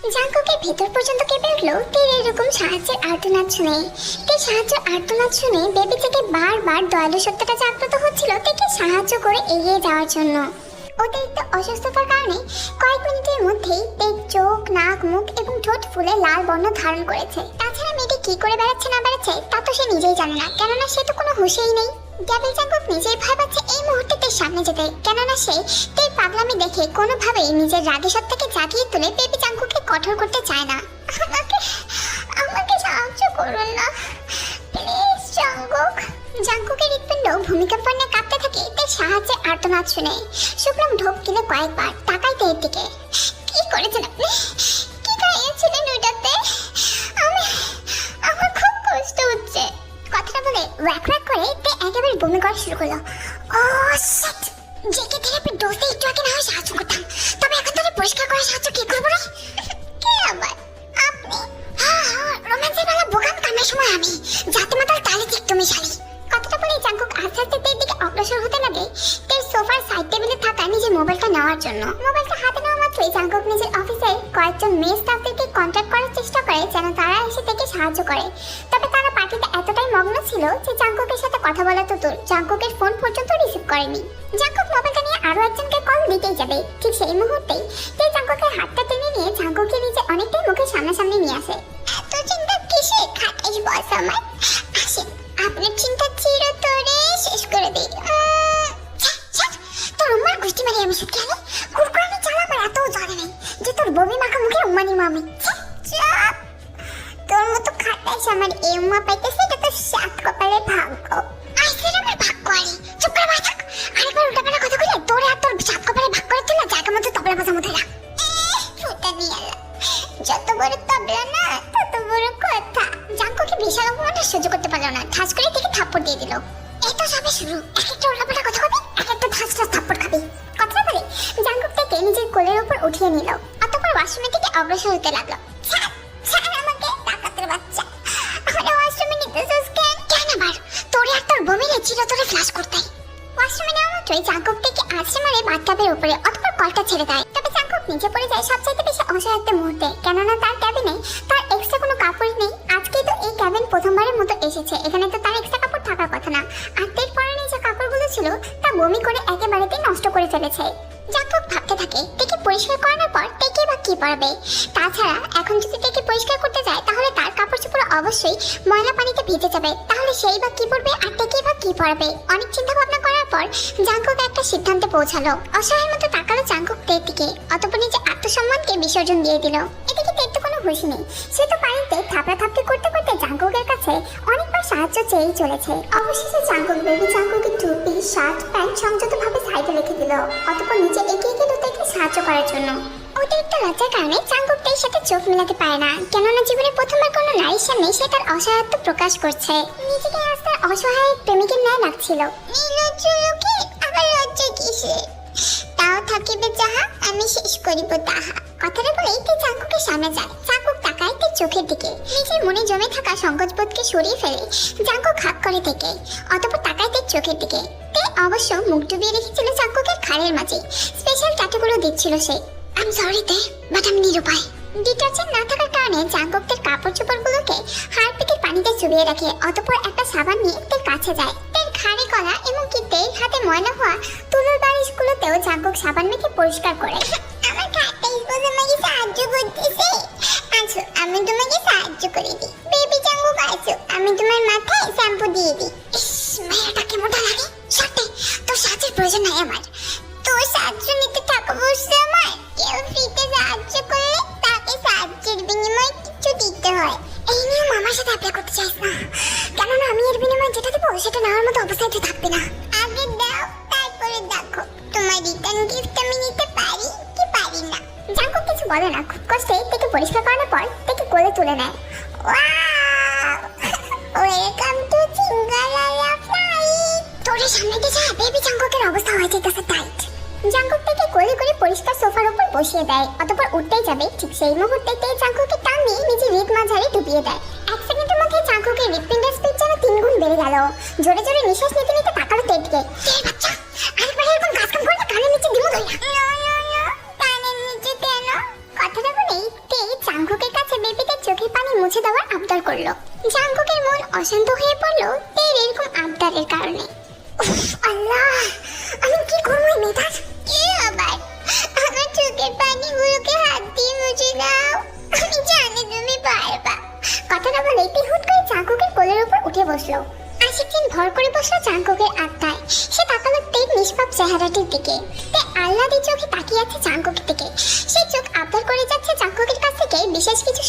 জাঙ্কুকের ভেতর পর্যন্ত কেঁপে উঠল তীর এরকম সাহায্যের আর্তনাদ শুনে। তে সাহায্য আর্তনাদ শুনে বেবি থেকে বারবার দয়ালু সত্যটা জাগ্রত হচ্ছিল তাকে সাহায্য করে এগিয়ে যাওয়ার জন্য। অতিরিক্ত অসুস্থতার কারণে কয়েক মিনিটের মধ্যেই তের চোখ, নাক, মুখ এবং ঠোঁট ফুলে লাল বর্ণ ধারণ করেছে। তাছাড়া মেয়েটি কি করে বেড়াচ্ছে, না বেড়াচ্ছে, তা তো সে নিজেই জানে না। কেননা সে তো কোনো হুঁশেই নেই। ড্যাবেল জাঙ্কুক নিজেই ভয় পাচ্ছে এই মুহূর্তে তের সামনে যেতে। কেননা সে তের পাগলামি দেখে কোনোভাবেই নিজের রাগে সত্তাকে জাগিয়ে তুলে বেবি জাঙ্কুকে কঠোর করতে চায় না। আমাকে আমাকে সাহায্য করুন না। Please, Jungkook. জাঙ্কুকের হৃৎপিণ্ড ভূমিকম্পনে কাঁপতে থাকে তার সাহায্যে আর্তনাদ শুনে। শুক্রম ঢোক গিলে কয়েকবার তাকাই তের দিকে কি করেছেন আপনি? কি খাইয়েছিলেন ওইটাতে? আমি, আমার খুব কষ্ট হচ্ছে। কথাটা বলে ওয়াক ওয়াক করে তে একেবারে বমি করা শুরু করল। Oh sheet JK therapy dose একটু আগে না হয় সাহায্য করতাম। কথা বলা তো তোর জাঙ্কুকের ফোন পর্যন্ত রিসিভ করেনি। জাঙ্কুক মোবাইলটা নিয়ে আরও একজনকে কল দিতেই যাবে। ঠিক সেই মুহূর্তেই তে জাঙ্কুকের হাতটা টেনে নিয়ে জাঙ্কুকে নিজে অনেকটাই মুখের সামনাসামনি নিয়ে আসে। পারল না। ঠাস করে থেকে থাপ্পড় দিয়ে দিল। এই সবে শুরু। এক একটা উল্টাপাল্টা কথা কবি এক একটা ঠাস থাপ্পড় খাবি। কথা বলে জাঙ্কুক থেকে নিজের কোলের উপর উঠিয়ে নিল। অতঃপর ওয়াশরুমের দিকে অগ্রসর হতে লাগল। নিচে পড়ে যায় সবচাইতে বেশি অসহায় মুহূর্তে। কেননা তার ক্যাবিনে তার এক্সট্রা কোনো কাপড় নেই। ক্যাবিন প্রথমবারের মতো এসেছে। এখানে তো তার এক্সট্রা কাপড় থাকার কথা না। আর তের পরনে যে কাপড়গুলো ছিল, তা বমি করে একেবারেতেই নষ্ট করে ফেলেছে। জাঙ্কুক ভাবতে থাকে তেকে পরিষ্কার করানোর পর তেকে বা কি পরাবে? তাছাড়া, এখন যদি তেকে পরিষ্কার করতে যায়, তাহলে তার কাপড় চোপড় অবশ্যই ময়লা পানিতে ভিজে যাবে। তাহলে সেই বা কি পরবে আর তেকে বা কি পরাবে? অনেক চিন্তা ভাবনা করার পর জাঙ্কুক একটা সিদ্ধান্তে পৌঁছালো। অসহায়ের মতো তাকালো জাঙ্কুক তের দিকে। অতপর নিজে আত্মসম্মানকে বিসর্জন দিয়ে দিল। এদিকে হুঁশ সে তো পানিতে থাপড়া থাপড়ি করতে করতে জাঙ্কুকের কাছে অনেকবার সাহায্য চেয়েই চলেছে। অবশেষে জাঙ্কুক বেবি জাঙ্কুকের টুপি, শার্ট, প্যান্ট সংযতভাবে সাইডে রেখে দিল, অতপর নিচে এগিয়ে গেল তাকে সাহায্য করার জন্য। অতিরিক্ত লজ্জার কারণে চাঙ্কুক তের সাথে চোখ মেলাতে পারে না, কেননা জীবনে প্রথমবার কোনো নারীর সামনে সে তার অসহায়ত্ব প্রকাশ করছে। নিজেকে আজ তার অসহায় প্রেমিকের ন্যায় লাগছিল। নির্লজ্জ লোকে আবার লজ্জা কিসে তাও থাকিবে যাহা আমি শেষ করিব তাহা। কথাটা বলেই তে চাঙ্কুকের সামনে যায়। চাঙ্কুক তাকায় তার চোখের দিকে। নিজের মনে জমে থাকা সংকোচবোধকে সরিয়ে ফেলে। চাঙ্কুক হাত করে থেকে। অতপর তাকায় তার চোখের দিকে। তে অবশ্য মুখ ডুবিয়ে রেখেছিল চাঙ্কুকের খালের মাঝে। স্পেশাল ট্যাটুগুলো দিচ্ছিল সে। আই এম সরি তে বাট আমি নিরুপায়। ডিটারজেন্ট না থাকার কারণে জাঙ্কুকদের কাপড় চোপড়গুলোকে হারপিকের পানিতে চুবিয়ে রাখে। অতপর একটা সাবান নিয়ে তের কাছে যায়। তের ঘাড়ে কলা এবং কি তের হাতে ময়লা হওয়া তুলোর বালিশগুলোতেও জাগক সাবান মেখে পরিষ্কার করে। আমার সাহায্য করতেছে। আচ্ছা আমি তোমাকে সাহায্য করে দিই। বেবি আছো আমি তোমার মাথায় শ্যাম্পু দিয়ে দিই। ইস মেয়েটা কেমন লাগে। সত্যি, তোর সাহায্যের প্রয়োজন নাই আমার। না কিছু বলে না। খুব কষ্টে থেকে পরিষ্কার করানোর পর থেকে কোলে তুলে নেয়। ওয়েলকাম টু চিঙ্গালালা ফ্লাইট। তোরে সামনে বেবি অবস্থা টাইট জাঙ্কুক কোলে করে পরিষ্কার সোফার উপর বসিয়ে দেয়। যাবে। ঠিক সেই মুহূর্তে তে জাঙ্কুকে টান নিজে মাঝারে ডুবিয়ে দেয়। এক সেকেন্ডের মধ্যে জাঙ্কুকের স্পিড যেন তিন গুণ বেড়ে গেল। জোরে জোরে নিঃশ্বাস নিতে নিতে তাকালো তের দিকে কে বাচ্চা? আরেকবার এরকম কাজ কাম করলে কানের নিচে দিমু ধইরা আবদার করল, জাঙ্কুকের মন অশান্ত হয়ে পড়ল তের এরকম আবদারের কারণে। আল্লাহ, আমি কি করব মেয়েটার কি আবার? আমার চোখের হাত দিয়ে মুছে দাও। আমি জানি তুমি পারবা। কথাটা বলে করে কোলের উপর উঠে বসল। ভর করে বসল চাঙ্কুকের আত্মায়। সে তাকালো তের নিষ্পাপ চেহারাটির দিকে। তে আহ্লাদি চোখে তাকিয়ে আছে চাঙ্কুকের দিকে। সে চোখ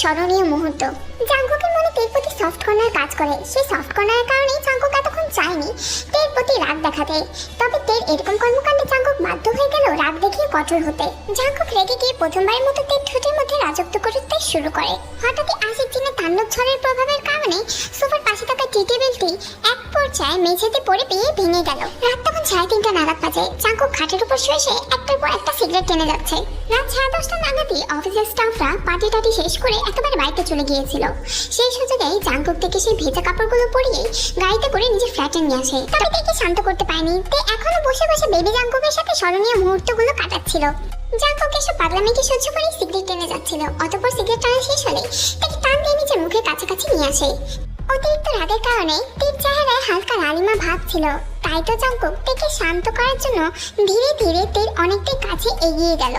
স্মরণীয় মুহূর্ত। জাঙ্কুকের মনে তের প্রতি সফট কর্নার কাজ করে। সেই সফট কর্নারের কারণেই জাঙ্কুক এতক্ষণ চায়নি তের প্রতি রাগ দেখাতে। তবে তের এরকম কর্মকাণ্ডে জাঙ্কুক বাধ্য হয়ে গেল রাগ দেখিয়ে কঠোর হতে। জাঙ্কুক রেগে গিয়ে প্রথমবারের মতো তের ঠোঁটের মধ্যে রাজত্ব করতে শুরু করে। হঠাৎই আশিক দিনের তাণ্ডব ঝড়ের প্রভাবের কারণে সোফার পাশে থাকা টি টেবিলটি এক পর্যায়ে মেঝেতে পড়ে পেয়ে ভেঙে গেল। রাত তখন সাড়ে তিনটা নাগাদ বাজে। চাঙ্কুক খাটের উপর শুয়ে সে একটার পর একটা সিগারেট টেনে যাচ্ছে। রাত সাড়ে দশটা নাগাদই অফিসের স্টাফরা পার্টি টাটি শেষ করে একেবারে বাড়িতে চলে গিয়েছিল। সেই সুযোগেই জাঙ্কুক থেকে সেই ভেজা কাপড়গুলো পরিয়ে গাড়িতে করে নিজের ফ্ল্যাটে নিয়ে আসে। তবে তাকে শান্ত করতে পারেনি। তে এখনও বসে বসে বেবি জাঙ্কুকের সাথে স্মরণীয় মুহূর্তগুলো কাটাচ্ছিল। জাঙ্কুক এসব পাগলামিকে সহ্য করে সিগারেট টেনে যাচ্ছিল। অতঃপর সিগারেট টানা শেষ হলে তাকে টান দিয়ে নিজের মুখের কাছাকাছি নিয়ে আসে। অতিরিক্ত রাগের কারণে তীর চেহারায় হালকা লালিমা ভাব ছিল। তাই তো জাঙ্কুক তীরকে শান্ত করার জন্য ধীরে ধীরে তীর অনেকটাই কাছে এগিয়ে গেল।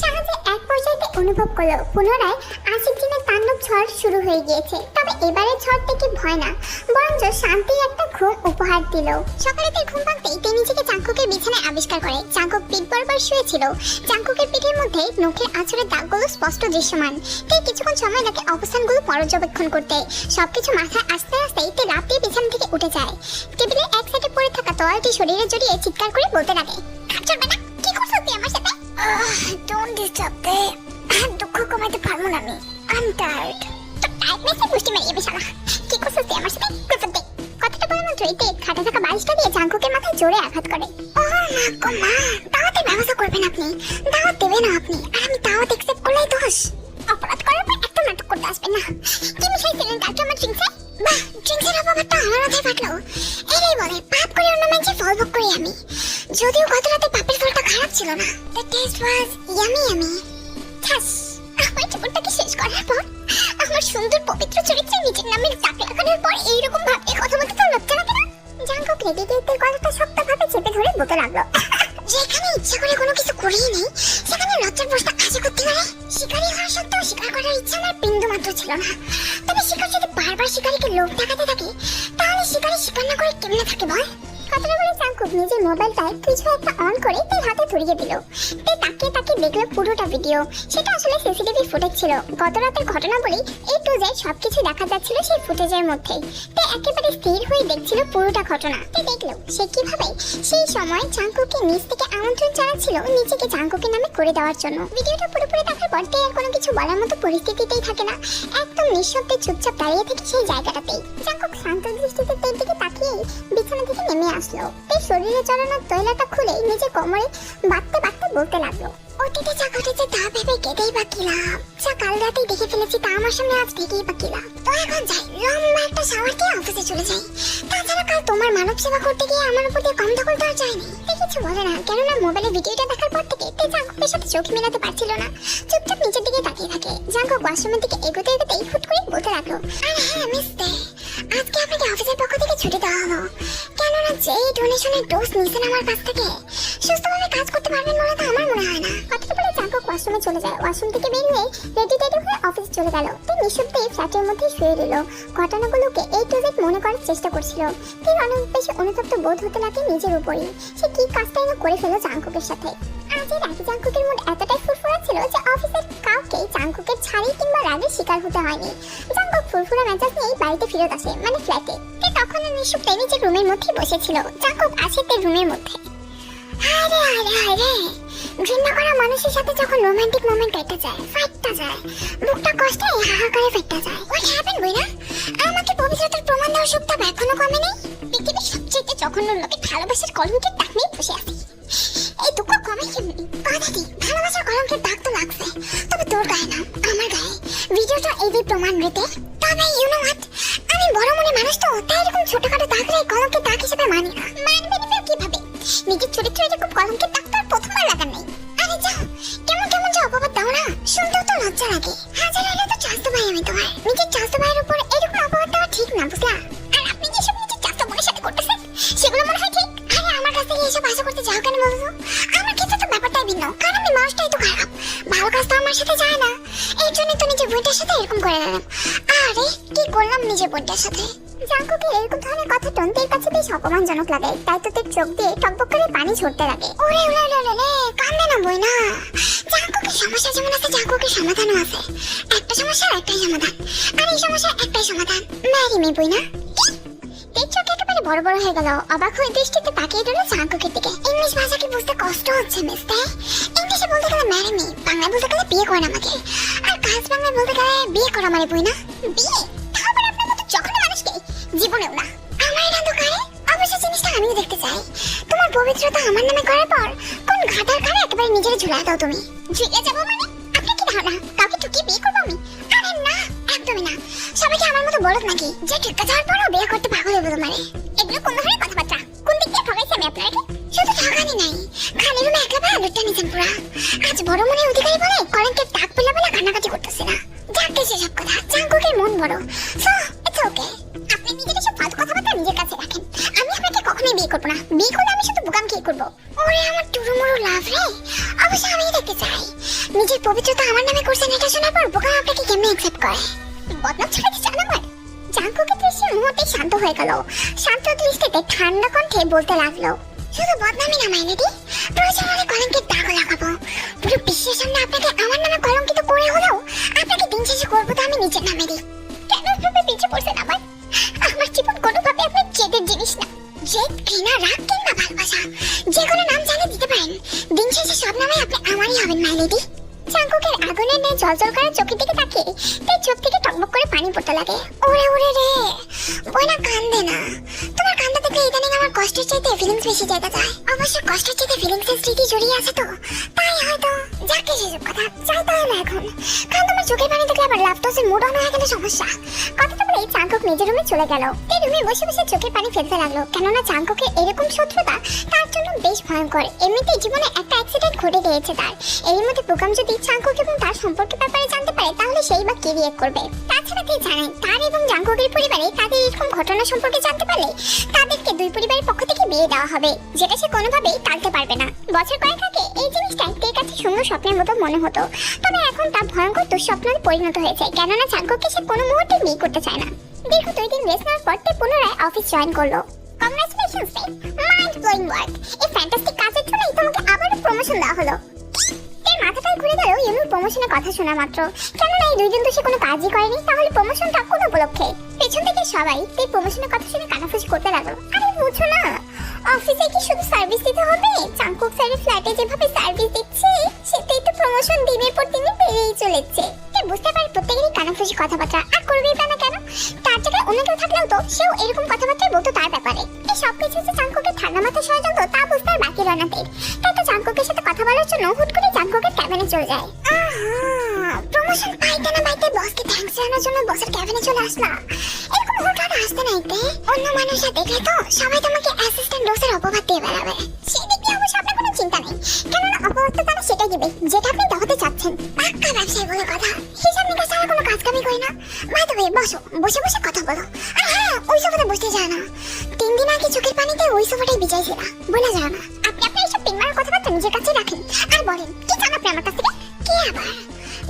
সাহায্যে এক পর্যায়ে অনুভব করল। পুনরায় আশিক জিনের তাণ্ডব ঝড় শুরু হয়ে গিয়েছে। তবে এবারে ঝড় থেকে ভয় না, বরঞ্চ শান্তি একটা ঘুম উপহার দিল। সকালে তার ঘুম ভাঙতেই তিনি নিজেকে চাঙ্কুকের বিছানায় আবিষ্কার করে। চাঙ্কুক পিঠ বরাবর শুয়েছিল। চাঙ্কুকের পিঠের মধ্যে নখের আঁচড়ের দাগগুলো স্পষ্ট দৃশ্যমান। তাই কিছুক্ষণ সময় লাগে অবস্থানগুলো পর্যবেক্ষণ করতে। সবকিছু মাথায় আসতে আসতেই তে লাফ দিয়ে বিছানা থেকে উঠে যায়। টেবিলের এক সাইডে পড়ে থাকা তোয়ালটি শরীরে জড়িয়ে চিৎকার করে বলতে লাগে "হাত চলবে না? কি করছ তুই আমার সাথে? ডোন্ট ডিস্টার্ব দে। দুঃখ কমাতে পারব না আমি। আই এম টায়ার্ড তো টায়ার্ডনেসে পুষ্টি মেরে শালা। কি করছিস তুই আমার সাথে? কুফর তে খাটে থাকা বালিশটা দিয়ে জাঙ্কুকের মাথায় জোরে আঘাত করে। ও মা মা, দাওয়াতের ব্যবস্থা করবেন আপনি। দাওয়াত দেবেন না আপনি, আর আমি দাওয়াত অ্যাকসেপ্ট করলেই দোষ। অপরাধ করার পর একটা নাটক করতে আসবেন না। কি মিশাইছিলেন কালকে আমার ড্রিঙ্কসে বাহ ড্রিঙ্কসের অপবাদটা আমার মাথায় ফাটলো। এটাই বলে, পাপ করে, অন্য মানুষের ফল ভোগ করি আমি। যদিও গত রাতে পাপের ফলটা খারাপ ছিল না the taste was yummy yummy ঠাস আমার জীবনটাকে শেষ করার পর? আমার সুন্দর পবিত্র চরিত্রে নিজের নামে দাগ লাগানোর পর এইরকম রেগে গিয়ে তেল কলাটা শক্তভাবে চেপে ধরে বুকে লাগল। যেখানে ইচ্ছা করে কোনো কিছু করেই নেই, সেখানে লজ্জার বসটা কাজে করতে পারে? শিকারি হওয়া সত্ত্বেও শিকার করার ইচ্ছা আমার বিন্দু মাত্র ছিল না। তবে শিকার যদি বারবার শিকারীকে লোভ দেখাতে থাকে, তাহলে শিকারি শিকার না করে কেমনে থাকে বল? কথাটা বলে চাঙ্কুক নিজের মোবাইলটায় কিছু একটা অন করে তার হাতে ধরিয়ে দিল। তে তাকিয়ে তাকিয়ে দেখল পুরোটা ভিডিও সেটা আসলে সিসিটিভি ফুটেজ ছিল। গত রাতের ঘটনা বলেই এ টু জেড সবকিছু দেখা যাচ্ছিল সেই ফুটেজের মধ্যেই। তে একেবারে স্থির হয়ে দেখছিল পুরোটা ঘটনা। তে দেখল, সে কীভাবে সেই সময় চাঙ্কুকে নিজ থেকে আমন্ত্রণ জানাচ্ছিল নিজেকে চাঙ্কুকে নামে করে দেওয়ার জন্য। ভিডিওটা পুরোপুরি দেখার পর তে আর কোনো কিছু বলার মতো পরিস্থিতিতেই থাকে না। একদম নিঃশব্দে চুপচাপ দাঁড়িয়ে থেকে সেই জায়গাটাতেই। চাঙ্কুক শান্ত দৃষ্টিতে তের দিকে তাকিয়ে বিছানা থেকে নেমে আসলো। তে শরীরে তৈলাটা খুলে নিজে কোমরে বলতে লাগল, অতীতে যা ঘটেছে তা ভেবে বা যা কাল রাতেই দেখে ফেলেছি তা আমার সামনে আজ ঢেকেই বা তো এখন যাই, লম্বা একটা শাওয়ার দিয়ে অফিসে চলে যাই। তাছাড়া কাল তোমার মানব সেবা করতে গিয়ে আমার উপর দিয়ে কম দখল দেওয়া যায়নি কিছু বলে না, কেননা মোবাইলে ভিডিওটা দেখার পর সাথে চোখ মেলাতে পারছিল না। চুপচাপ নিচের দিকে তাকিয়ে থাকে। জাঙ্কুক ওয়াশরুমের দিকে এগোতে এগোতেই হুট করে বলতে লাগল, আরে হ্যাঁ মিস দে আজকে আপনাকে অফিসের পক্ষ থেকে ছুটি দেওয়া হলো। কেননা যেই ডোনেশনের ডোজ নিয়েছেন আমার কাছ থেকে, সুস্থভাবে কাজ করতে পারবেন বলে তো আমার মনে হয় না। কথাটা বলে জাঙ্কুক ওয়াশরুমে চলে যায়। ওয়াশরুম থেকে বের হয়ে রেডি টেডি হয়ে অফিসে চলে গেল। তে নিঃশব্দে ফ্ল্যাটের মধ্যে শুয়ে রইল। ঘটনাগুলোকে এই টু মনে করার চেষ্টা করছিল। তিনি অনেক বেশি অনুতপ্ত বোধ হতে লাগে নিজের উপরই। সে কি কাজটাই করে ফেলো জাঙ্কুকের সাথে? আজ এই রাতে জাঙ্কুকের মুড এতটাই ফুরফুরা ছিল যে অফিসের কাউকেই জাঙ্কুকের ছাড়ি কিংবা রাগের শিকার হতে হয়নি। জাঙ্কুক ফুরফুরা মেজাজ নিয়েই বাড়িতে ফেরত আসে মানে ফ্ল্যাটে। তে তখন নিঃশব্দে নিজের রুমের মধ্যেই বসেছিল। জাঙ্কুক আছে তার রুমের মধ্যে। আরে আরে আরে! ঘৃণা করা মানুষের সাথে যখন রোমান্টিক মোমেন্ট কেটে যায়, ফাইটটা যায় বুকটা কষ্টে হাহাকারে ফেটটা যায়। হোয়াট হ্যাপেন বইনা আমাকে পবিত্রতার প্রমাণ দেওয়ার সুখটা এখনও কমেনি? পৃথিবীর সবচেয়ে জঘন্য লোকে ভালোবাসার কলঙ্কের নিয়ে বসে আছে। এই দুঃখ কমে কেমনি কথা দি ভালোবাসার কলঙ্কের দাগ তো লাগছে। তবে তোর গায়ে না, আমার গায়ে। ভিডিওটা এই যে প্রমাণ রেতে তবে ইউ নো হোয়াট আমি বড় মনে মানুষ তো, তাই এরকম ছোটখাটো দাগ রে, কলঙ্কের দাগ হিসেবে মানি না। মানবে না কীভাবে? নিজের চরিত্রে এরকম কলঙ্কের দাগ তো আর প্রথমবার লাগার নেই। আরে যাও, কেমন কেমন যে অপবাদ দাও না, শুনতেও তো লজ্জা লাগে। সাথে জাঙ্কুকে এরকম ধরনের কথা টন্টির কাছে বেশ অপমানজনক লাগে। তাই তো তোর চোখ দিয়ে টকবক করে পানি ছড়তে লাগে। ওরে ওরে ওরে ওরে কান্দে না বই না জাঙ্কুকের সমস্যা যেমন আছে জাঙ্কুকের সমাধানও আছে। একটা সমস্যার একটাই সমাধান। আর এই সমস্যার একটাই সমাধান। ম্যারি মে বই না চোখ একেবারে বড় বড় হয়ে গেল। অবাক হয়ে দৃষ্টিতে তাকিয়ে রইল জাঙ্কুকের দিকে। ইংলিশ ভাষা কি বুঝতে কষ্ট হচ্ছে মিস্টার ইংলিশে বলতে গেলে ম্যারি মি বাংলায় বলতে গেলে বিয়ে করেন আমাকে। আর কাজ বাংলায় বলতে গেলে বিয়ে করা মানে বই না বিয়ে? আপনার মানুষকে জীবনেও না আমার কারে অবশ্য জিনিসটা আমিও দেখতে চাই। তোমার পবিত্রতা আমার নামে করার পর কোন ঘাটার কারে একেবারে নিজের ঝুলাই দাও তুমি। ঝুলে যাব মানে? আপনি কি ধারণা? কাউকে টুকিয়ে বিয়ে করব আমি? আরে না, একদমই না। সবাইকে আমার মতো বলত নাকি যে টিকা যাওয়ার পরও বিয়ে করতে পাগল হবে তোমারে এগুলো কোন ধরনের কথাবার্তা? কোন দিক দিয়ে ঠকাইছি আমি আপনাকে? শুধু ঠকানি নাই। খালি রুমে একলা ভাই আলুরটা নিছেন পুরা। আজ বড় মনে অধিকারী বলে করেন্টের ডাক পেলে বলে কান্নাকাটি করতেছে না। যাক গেছে সব কথা। জাঙ্কুকের মন বড়। সো ইটস ওকে আপনি নিজের এসব ফালতু কথাবার্তা নিজের কাছে রাখেন, আমি আপনাকে কখনোই বিয়ে করব না। বিয়ে করলে আমি শুধু বোকাম কি করব। ওরে, আমার টুরুমুরু লাভ রে। অবশ্য আমি দেখতে চাই। নিজের পবিত্রতা আমার নামে করছেন, এটা শোনার পর বোকাম আপনাকে কেমনে অ্যাকসেপ্ট করে? বদনাম ছড়াতে চান আমার জাঙ্কুকের দৃশ্য মুহূর্তে শান্ত হয়ে গেল। শান্ত দৃষ্টিতে ঠান্ডা কণ্ঠে বলতে লাগল, শুধু বদনামি না মাইনেদি প্রয়োজন হলে কলঙ্কের দাগও লাগাবো। পুরো বিশ্বের সামনে আপনাকে আমার নামে কলঙ্কিত করে হলেও আপনাকে দিন শেষে করব তো আমি নিজের নামে দিই কেন এভাবে পিছু পড়ছেন আমার আমার জীবন কোনোভাবে আপনার জেদের জিনিস না। জেদ, ঘৃণা, রাগ কিংবা ভালোবাসা, যে কোনো নাম চাইলে দিতে পারেন। দিন শেষে সব নামে আপনি আমারই হবেন মাইলেদি চাঙ্কুকের আগুনের ন্যায় জলজল করা চোখের দিকে তাকিয়ে তার চোখ থেকে টকবক করে পানি পড়তে লাগে। ওরে ওরে, রে। বইনা কান্দে না। তোমার কান্দা দেখলে ইদানিং আমার কষ্টের চাইতে ফিলিংস বেশি জায়গা যায়। অবশ্য কষ্টের চাইতে ফিলিংস এর স্মৃতি জড়িয়ে আছে তো। যাকে কথা চাই তাই এখন? কারণ তোমার চোখের পানি দেখলে আবার মুড অন হয়ে গেলে সমস্যা। কথাটা বলে চাঙ্কুক নিজের রুমে চলে গেল। এই রুমে বসে বসে চোখের পানি ফেলতে লাগল, কেননা চাঙ্কুকের এরকম শত্রুতা তার জন্য বেশ ভয়ঙ্কর। এমনিতে জীবনে একটা অ্যাক্সিডেন্ট ঘটে গিয়েছে তার। এর মধ্যে প্রোগ্রাম যদি চাঙ্কুক এবং তার সম্পর্কের ব্যাপারে তাহলে সেই বা কি রিয়েক্ট করবে? তাছাড়া কে জানায় তার এবং জাঙ্কুকের পরিবারে তাদের এরকম ঘটনা সম্পর্কে জানতে পারলে তাদেরকে দুই পরিবারের পক্ষ থেকে বিয়ে দেওয়া হবে, যেটা সে কোনোভাবেই টালতে পারবে না। বছর কয়েক আগে এই জিনিসটা তের কাছে সুন্দর স্বপ্নের মতো মনে হতো, তবে এখন তা ভয়ঙ্কর দুঃস্বপ্নে পরিণত হয়েছে, কেননা চাঙ্কুককে সে কোনো মুহূর্তে বিয়ে করতে চায় না। দীর্ঘ দুই দিন রেস্ট নেওয়ার পর তে পুনরায় অফিস জয়েন করল। কংগ্রাচুলেশনস মাইন্ড ব্লোয়িং ওয়ার্ক এই ফ্যান্টাস্টিক কাজের জন্যই তোমাকে আবারও প্রমোশন দেওয়া হলো। মাথাটাই ঘুরে গেল ইউনুর প্রমোশনের কথা শোনা মাত্র। কেননা এই দুইজন তো সে কোনো কাজই করেনি, তাহলে প্রমোশনটা কোন উপলক্ষে? পেছন থেকে সবাই এই প্রমোশনের কথা শুনে কানাফুসি করতে লাগল। আরে বুঝো না। অফিসে কি শুধু সার্ভিস দিতে হবে? চাঙ্কুক স্যারের ফ্ল্যাটে যেভাবে সার্ভিস দিচ্ছে, সেটাই তো প্রমোশন দিনের পর দিনে বেড়েই চলেছে। সে বুঝতে পারে প্রত্যেকেরই কানাফুসি কথাবার্তা, আর করবেই বা না কেন? তার জায়গায় অন্য কেউ থাকলেও তো সেও এরকম কথাবার্তাই বলতো তার ব্যাপারে। এই সব কিছু যে চাঙ্কুকের ঠান্ডা মাথায় ষড়যন্ত্র তা বুঝতে আর বাকি রয় না তের। তাই তো চাঙ্কুকের সাথে কথা বলার জন্য হুট করে চাঙ্কুকের ক্যাবিনে চলে যায়। পাইতে বসকে জন্য বসের ক্যাবিনে চলে আসলা এরকম আসতে নাইতে অন্য মানুষরা দেখলে তো সবাই তোমাকে অ্যাসিস্ট্যান্ট ডোসের অপবাদ দিয়ে বেড়াবে। দিয়ে অবশ্য আপনার কোনো চিন্তা নেই। কেননা অপবাদ তো তারা সেটা দিবে, যেটা আপনি দেখাতে চাচ্ছেন। পাক্কা ব্যবসায়ী বলে কথা। হিসাব নিকাশ কোনো কাজ কামি করি না। তবে বসো, বসে বসে কথা বলো। আর হ্যাঁ ওই বসতে যায় না। তিন দিন আগে চোখের পানিতে ওই সোফাটাই বিজাইছিল বলে না। আপনি আপনি এইসব পিনমার কথাবার্তা নিজের কাছে রাখেন। আর বলেন, কি আপনি আমার কাছ থেকে? আবার?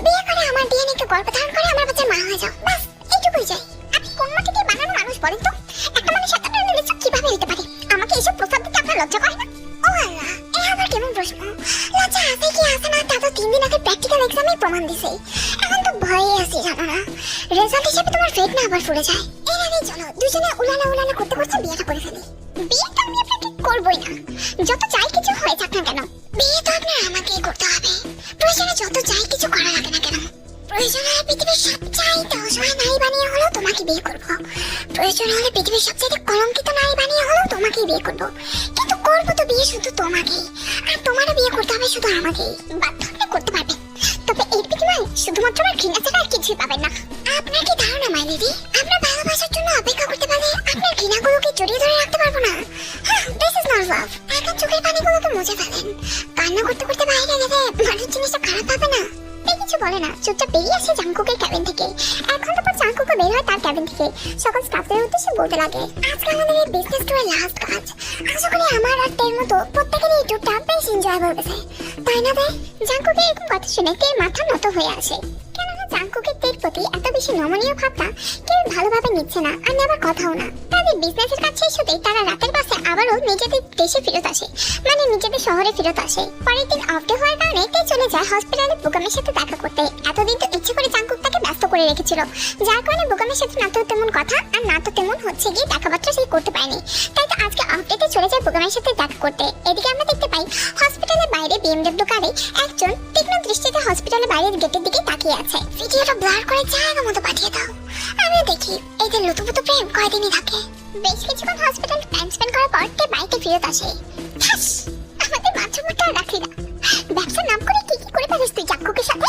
বিয়ে করে আমার ডিএনএ কে গর্ভ ধারণ করে বাচ্চার মা, যাও, বাস, এইটুকুই চাই আপনি কোন মাটি দিয়ে বানানো মানুষ বলেন তো? একটা মানুষ এত নির্লজ্জ কীভাবে হতে পারে? আমাকে এইসব প্রস্তাব দিতে আপনার লজ্জা করে না? ও আল্লাহ, এ আবার কেমন প্রশ্ন? লজ্জা আছে কি আছে না, তা তো তিন দিন আগে প্র্যাকটিক্যাল এক্সামে প্রমাণ দিছে। এখন তো ভয়ে আছি, জানো না? রেজাল্ট হিসেবে তোমার ফেট না আবার ফুলে যায়। এর আগে চলো, দুজনে উলানা উলানা করতে করতে বিয়েটা করে ফেলি। প্রয়োজন হলে পৃথিবীর সবচাইতে অসহায় নারী বানিয়ে হলেও তোমাকে বিয়ে করব। প্রয়োজন হলে পৃথিবীর সবচাইতে কলঙ্কিত নারী বানিয়ে হলেও তোমাকেই বিয়ে করব। কিন্তু করব তো বিয়ে শুধু তোমাকেই। আর তোমারও বিয়ে করতে হবে শুধু আমাকেই। বাধ্য করতে পারবে। তবে এর বিনিময়ে শুধুমাত্র আমার ঘৃণা ছাড়া আর কিছুই পাবেন না। আপনার কি ধারণা মাইলেরি আপনার ভালোবাসা ভালোবাসার জন্য অপেক্ষা করতে পারলে আপনার ঘৃণাগুলোকে জড়িয়ে ধরে রাখতে পারব না? দিস ইজ নট লাভ এখন চোখের পানিগুলোকে মুছে ফেলেন। কান্না করতে করতে বাইরে গেলে মানুষ জিনিসটা খারাপ পাবে না। এই কিছু বলে না। চুপচাপ বেরিয়ে জাঙ্কুকের থেকে। সকল স্টাফদের উদ্দেশ্যে বলতে লাগে, আজকে আমার আর মতো প্রত্যেকের এই ট্যুরটা বেশ এনজয়েবল গেছে। তাই না দেয় জাঙ্কুকে এরকম কথা শুনে তের মাথা নত হয়ে আসে। তের প্রতি এত বেশি নমনীয় ভাবটা কেউ ভালোভাবে নিচ্ছে না আর নেবার কথাও না। তাদের বিজনেসের কাজ শেষ হতেই তারা রাতের বাসে আবারও নিজেদের দেশে ফেরত আসে মানে নিজেদের শহরে ফেরত আসে। পরের দিন অফ ডে হওয়ার কারণে তে চলে যায় হসপিটালে বুকামের সাথে দেখা করতে। এতদিন করে রেখেছিল। যার কারণে বুকামের সাথে না তো তেমন কথা, আর না তো তেমন হচ্ছে গিয়ে দেখাবার্তা সে করতে পারেনি। তাই তো আজকে ডেতে চলে যায় বুকামের সাথে দেখা করতে। এদিকে আমরা দেখতে পাই হসপিটালের বাইরে বিএমডব্লিউ কারে একজন তীক্ষ্ণ দৃষ্টিতে হসপিটালের বাইরের গেটের দিকে তাকিয়ে আছে। ভিডিওটা ব্লার করে জায়গা মতো পাঠিয়ে দাও। আমিও দেখি এদের লুতুপুতু প্রেম কয়দিনই থাকে। বেশ কিছুক্ষণ হসপিটাল টাইম স্পেন্ড করার পর তে বাইকে ফেরত আসে। আমাদের মাথা মুখটা রাখলি না। ব্যবসার নাম করে কি কি করে পারিস তুই চাক্ষুকের সাথে?